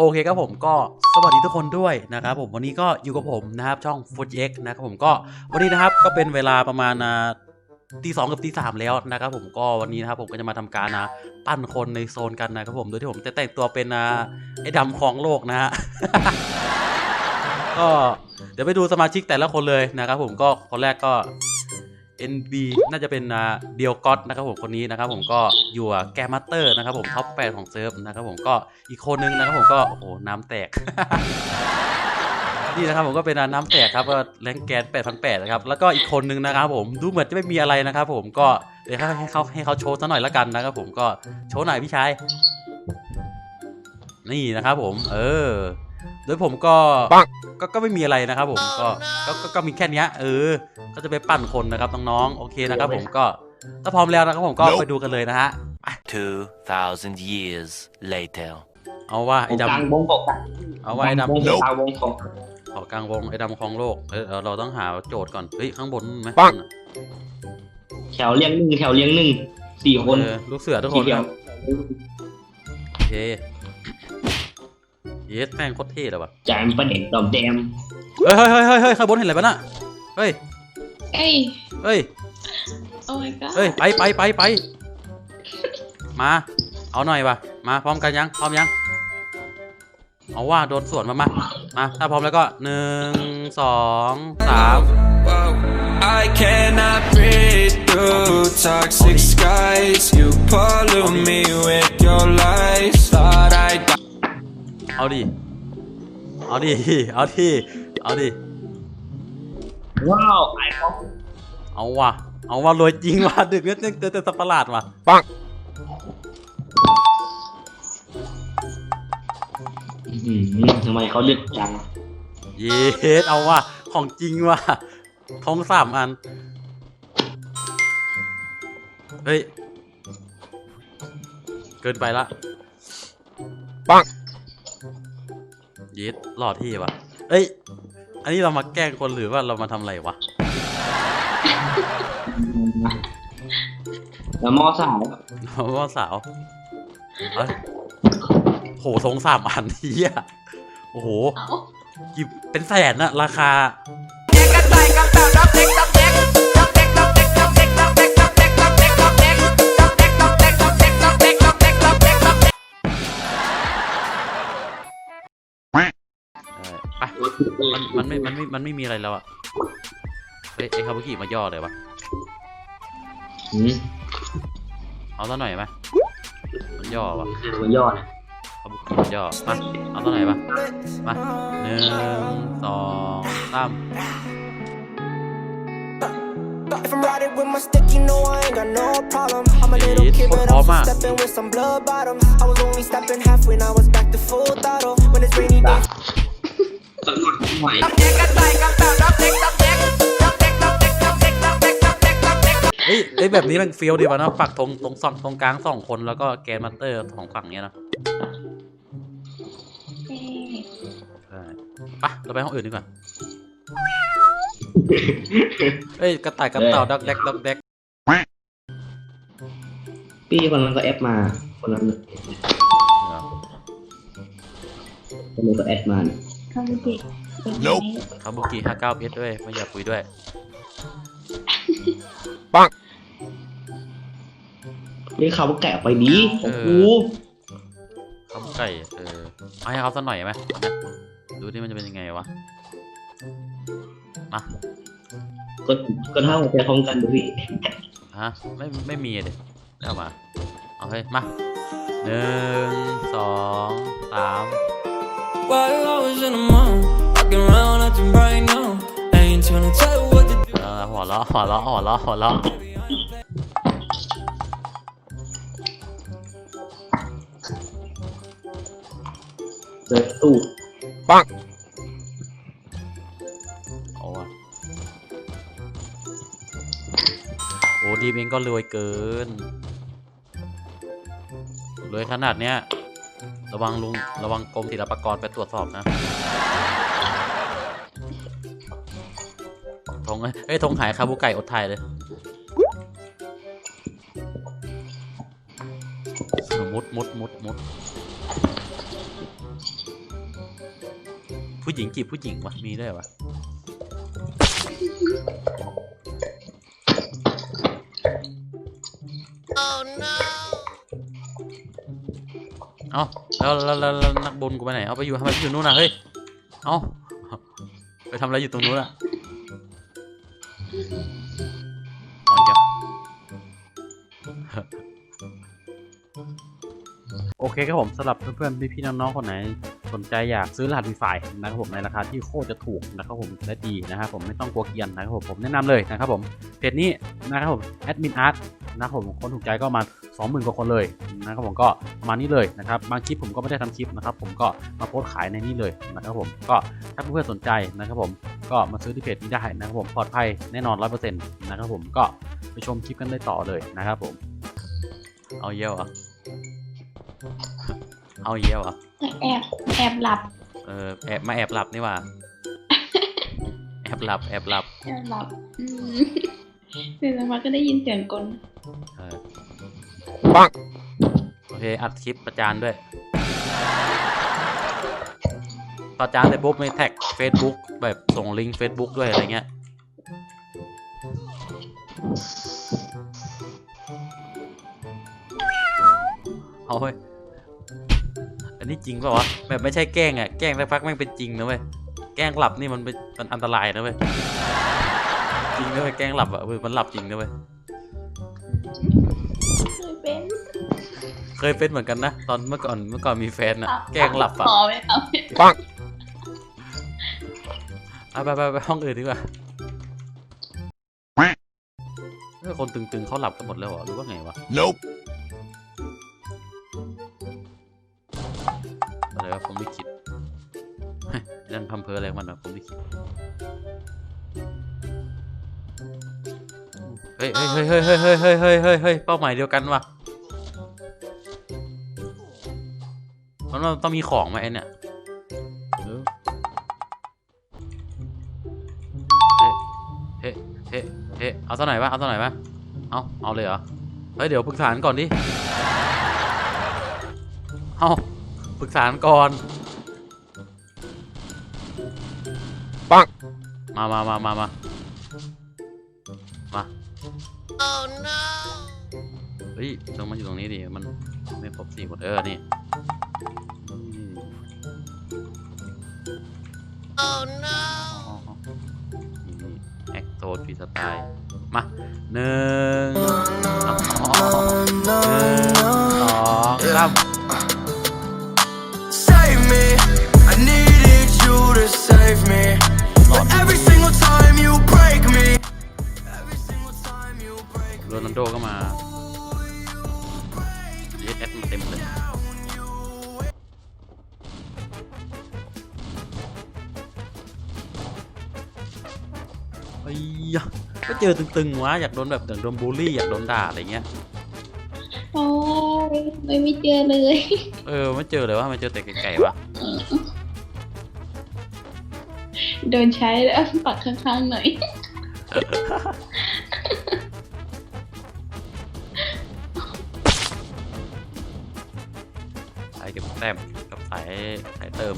โอเคครับผมก็สวัสดีทุกคนด้วยนะครับผมวันนี้ก็อยู่กับผมนะครับช่อง f o o d X นะครับผมก็วันนี้นะครับก็เป็นเวลาประมาณตีสองกับตีสามแล้วนะครับผมก็วันนี้นะครับผมก็จะมาทำการนะปั้นคนในโซนกันนะครับผมโดยที่ผมจะแต่งตัวเป็นไอ้ดำของโลกนะฮะก็เดี๋ยวไปดูสมาชิกแต่ละคนเลยนะครับผมก็คนแรกก็ NB น่าจะเป็นเดียวก็ตนะครับผมคนนี้นะครับผมก็อยู่แกมมาเตอร์นะครับผมท็อปแปดของเซิร์ฟนะครับผมก็อีกคนนึงนะครับผมก็โอ้โหน้ำแตกนี่นะครับผมก็เป็นน้ำแตกครับก็แรงแกน8,800นะครับแล้วก็อีกคนนึงนะครับผมดูเหมือนจะไม่มีอะไรนะครับผมก็เดี๋ยวให้เขาให้เขาโชว์ซะหน่อยละกันนะครับผมก็โชว์หน่อยพี่ชายนี่นะครับผม เออ โดยผมก็ปังก็ก็ไม่มีอะไรนะครับผมก็ก็ก็ก็มีแค่เนี้ยเออ ก็จะไปปั่นคนนะครับน้องๆโอเคนะครับผมก็ถ้าพร้อมแล้วนะครับผมก็ไปดูกันเลยนะฮะ 2,000 years later. เอาว่าไอ้กลางดำวงกบกันเอาว่าไอ้ดำวงกลางวงของขอกลางวงไอ้ดำคลองโลกเออเราเราต้องหาโจทย์ก่อนเฮ้ยข้างบนไหมปังแถวเรียงหนึ่งแถวเรียงหนึ่งสี่คนเออลูกเสือทุกคสี่นเดียวโอเค เยสแม่งโคตรเท่เลยว่ะแจมประเด็นดอมแดมเฮ้ยเฮ้ยเฮ้ยเฮ้ยเฮ้ยข้างบนเห็นอะไรปะน่ะเฮ้ยเอ้ย เฮ้ยโอ้ my god เฮ้ยไปไปไปไปมา เอาหน่อยว่ะมาพร้อมกันยังพร้อมยัง เอาว่าโดนสวนมามามาถ้าพร้อมแล้วก็หนึ่งสองสาม I cannot breathe through toxic skies. You pollute me with your lies. Thought I'd เอาดิ เอาดิ เอาดิ เอาดิ ว้าวไอ้ป๊อปเอาว่ะ เอาว่ารวยจริงว่ะดึกเนี่ยเจอแต่สัตว์ประหลาดว่ะปังอื้อหือทำไมเขาเลือกจัง เยสเอาว่ะ ของจริงว่ะทองสามอัน เฮ้ย เกินไปละปังเยสหล่อที่ว่ะเอ้ย อันนี้เรามาแกล้งคนหรือว่าเรามาทำอะไรวะแล้วมอสาวเพราะว่าสาวเอ้ยโหทรงสามอันเฮียโอ้โหเอ้ากี่เป็นแสนอะราคาเอ ไปมันมันไม่มันไม่มันไม่มีอะไรแล้วอะเฮ้ยไอ้คาบุกิมาย่อเลยวะอืมเอาซะหน่อยไหมมันย่อวะตัวยอดคาบุกิมันย่อมาเอาซะหน่อยปะมาหนึ่งสองสาม If I'm riding with my stick, you know I ain't got no problem. I'm a little Yes, kid, but oh, I'm man. stepping with some blood bottoms. I was only stepping half when I was back to full throttle. When it's rainy days. สนุกไหวเฮ้ยเอ้ยแบบนี้มันเฟี้ยวดีวะเนอะปักตรงตรงสองตรงกลางสองคนแล้วก็แกนมาสเตอร์ของฝั่งเนี้ยนะเอ้ยใช่ไปเราไปห้องอื่นดีกว่าเอ้ยกระต่ายกับเต่าดักแดกดักแดกพี่คนนั้นก็แอดมา คนนั้นคนนั้นก็แอดมาเนี่ย คาบุกิเป็นไง Nope คาบุกิห้าเก้าเพชรด้วยไม่อยากคุยด้วย ปังเรียกเขาว่าแกะไปดีโอ้โหคาบุไก่เออเอาให้เขาสักหน่อยไหมนะดูที่มันจะเป็นยังไงวะมาก็ก็เท่ากับใจพร้อมกันดูพี่ฮะไม่ไม่มีเลยเอามาเอาเฮ้ยมาหนึ่งสองสาม While I was in the mall, walking around acting right now. I ain't tryna tell you what to do. เออหัวเราะหัวเราะหัวเราะหัวเราะเจอตู้ปังโอ้ว่ะโอ้ดีมเองก็รวยเกินรวยขนาดเนี้ย ระวังลุง ระวังกรมศิลปากรไปตรวจสอบนะ งเอ้ยธงหายคาบุไก่อดถ่ายเลยมุดมุดมุดมุดผู้หญิงจีบผู้หญิงวะมีด้วยวะเอาแล้วแล้วแล้วแล้วนักบุญกูไปไหน เอาไปอยู่ทำไมไปอยู่นู่นน่ะ เฮ้ย เอาไปทำอะไรอยู่ตรงนู้นอะ โอเคครับผมสำหรับเพื่อนๆพี่ๆน้องๆคนไหน สนใจอยากซื้อรหัส Wi-Fi นะครับผมในราคาที่โคตรจะถูกนะครับผมและดีนะครับผมไม่ต้องกลัวเกียนนะครับผมผมแนะนำเลยนะครับผมเพจนี้นะครับผมแอดมิ นอาร์ตนะครับผมคนถูกใจก็ประมาณ20,000กว่าคนเลยนะครับผมก็ประมาณนี้เลยนะครับบางคลิปผมก็ไม่ได้ทำคลิปนะครับผมก็มาโพสต์ขายในนี้เลยนะครับผมก็ถ้าเพื่อนๆสนใจนะครับผมก็มาซื้อที่เพจนี้ได้นะครับผมปลอดภัยแน่นอน100%นะครับผมก็ไปชมคลิปกันได้ต่อเลยนะครับผม เอาเยี่ยวเหรอะเอาเยี่ยวเหรอะแอบแอบหลับ เออแอบมาแอบหลับนี่หว่าแอบหลับแอบหลับแอบหลับอืมเดี๋ยวสักพักก็ได้ยินเสียงกลเออปัง โอเค อัดคลิปประจานด้วย ประจานเสร็จปุ๊บไม่แท็ก Facebook แบบส่งลิงก์ Facebook ด้วยอะไรเงี้ย เอาเว้ย อันนี้จริงป่าวะ แบบไม่ใช่แกล้งอะแกล้งสักพักแม่งเป็นจริงนะเว้ย แกล้งหลับนี่มันเป็นมันอันตรายนะเว้ย จริงนะเว้ย แกล้งหลับอะเว้ยมันหลับจริงนะเว้ย เคยเป็นเคยเป็นเหมือนกันนะตอนเมื่อก่อนเมื่อก่อนมีแฟนอะแกล้งหลับอะขอไหมครับปังเอาไปไปไปห้องอื่นดีกว่าเฮ้ยคนตึงๆเขาหลับกันหมดแล้วเหรอหรือว่าไงวะ Nope อะไรวะผมไม่คิดเฮ้ยนั่นพัมเพออะไรของมันวะผมไม่คิด เฮ้ยเฮ้ยเฮ้ยเฮ้ยเฮ้ยเฮ้ยเฮ้ยเฮ้ยเฮ้ยเฮ้ยเป้าหมายเดียวกันว่ะมันต้องมีของไหมไอเนี่ยเออเฮ้เฮ้เฮ้เอาสักหน่อยวะเอาสักหน่อยวะเอาเอาเลยเหรอ เฮ้ยเดี๋ยวปรึกษากันก่อนดิ เอาปรึกษากันก่อน ปัง มามามามามามา เฮ้ยต้องมาอยู่ตรงนี้ดิ มันไม่ครบสี่คนเออ นี่อืม Oh no! อ๋อนี่แอคโซนฟรีสไตล์ มาหนึ่งสองหนึ่ง ก็เจอตึงๆวะอยากโดนแบบอยากโดนบูลลี่อยากโดนด่าอะไรเงี้ยโอ้ยไม่ไม่เจอเลย เออไม่เจอเลยว่าไม่เจอแต่ไก่ๆวะโดนใช้แล้วปักข้างๆหน่อย สายเก็บแต้มกับสายสายเติม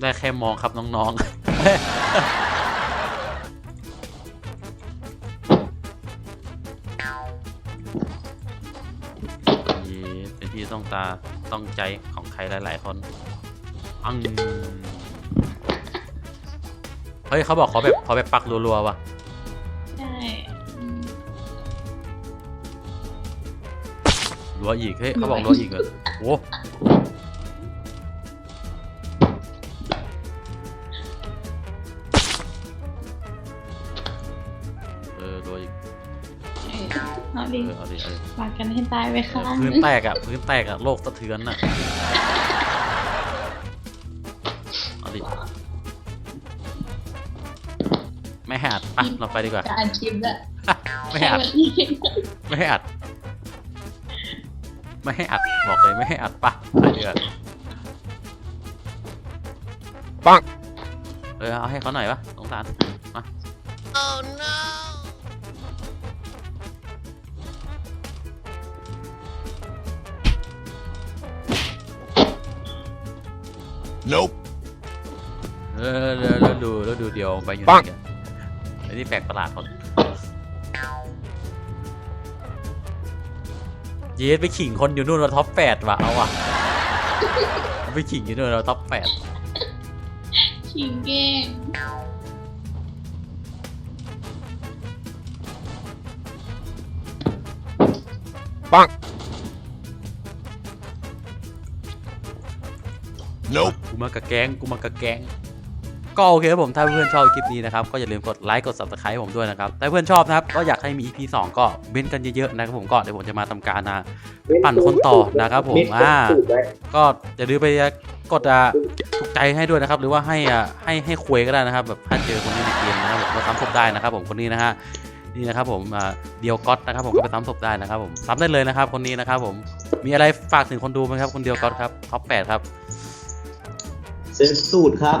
ได้แค่มองครับน้องๆ นี่เป็นที่ต้องตาต้องใจของใครหลาย ๆ คน อัง เฮ้ย เขาบอกเขาแบบเขาแบบปักรัว ๆ ว่ะ ใช่อืมรัวอีก เฮ้ย เขาบอกรัวอีกเหรอโว้ เออรัวอีกเออเอาเอดิอเอาดิเอาดิปากกันให้ตายไปเอข้าองพื้นแตกอะพื้นแตกอะโลกสะเทือนอะเอาดิไม่ให้อัดปะเราไปดีกว่า จะอ่านคลิปละไม่ให้อัดวันนี้ไม่ให้อัด ไม่ให้อัด บอกเลยไม่ให้อัดปะไปดีกว่าปัง เออเอาให้เขาหน่อยวะสงสารมา Oh no! Nope. แล้วแล้วแล้วดูแล้วดูเดียวไปอยู่ไหปันงกันไอ้นี่แปลกประหลาดเขาเยสไปขิงคนอยู่นู่นเราท็อปแปดว่ะเอาว่ะไปขิงอยู่นู่นเราท็อปแปดชิงเก้งปัง Nope. กูมากับแก๊งกูมากับแก๊งก็โอเคครับผมถ้าเพื่อนชอบคลิปนี้นะครับก็อย่าลืมกดไลค์กด subscribe ให้ผมด้วยนะครับถ้าเพื่อนชอบนะครับก็อยากให้มี EP 2 ก็เบ้นกันเยอะๆนะครับผมก็เดี๋ยวผมจะมาทำการนะปั่นคนต่อนะครับผมอ่าก็อย่าลืมไปกดอะถูกใจให้ด้วยนะครับ หรือว่าให้อะให้ให้คุยก็ได้นะครับ แบบถ้าเจอคนนี้ในเกมนะครับผมก็ซ้ำศพได้นะครับ ผมคนนี้นะฮะนี่นะครับผมอ่าเดียวก๊อตนะครับ ผมก็ไปซ้ำศพได้นะครับผมซ้ำได้เลยนะครับ คนนี้นะครับ ผมมีอะไรฝากถึงคนดูไหมครับคนเดียวก๊อตครับท็อปแปดครับ เซ็ฟสูตรครับ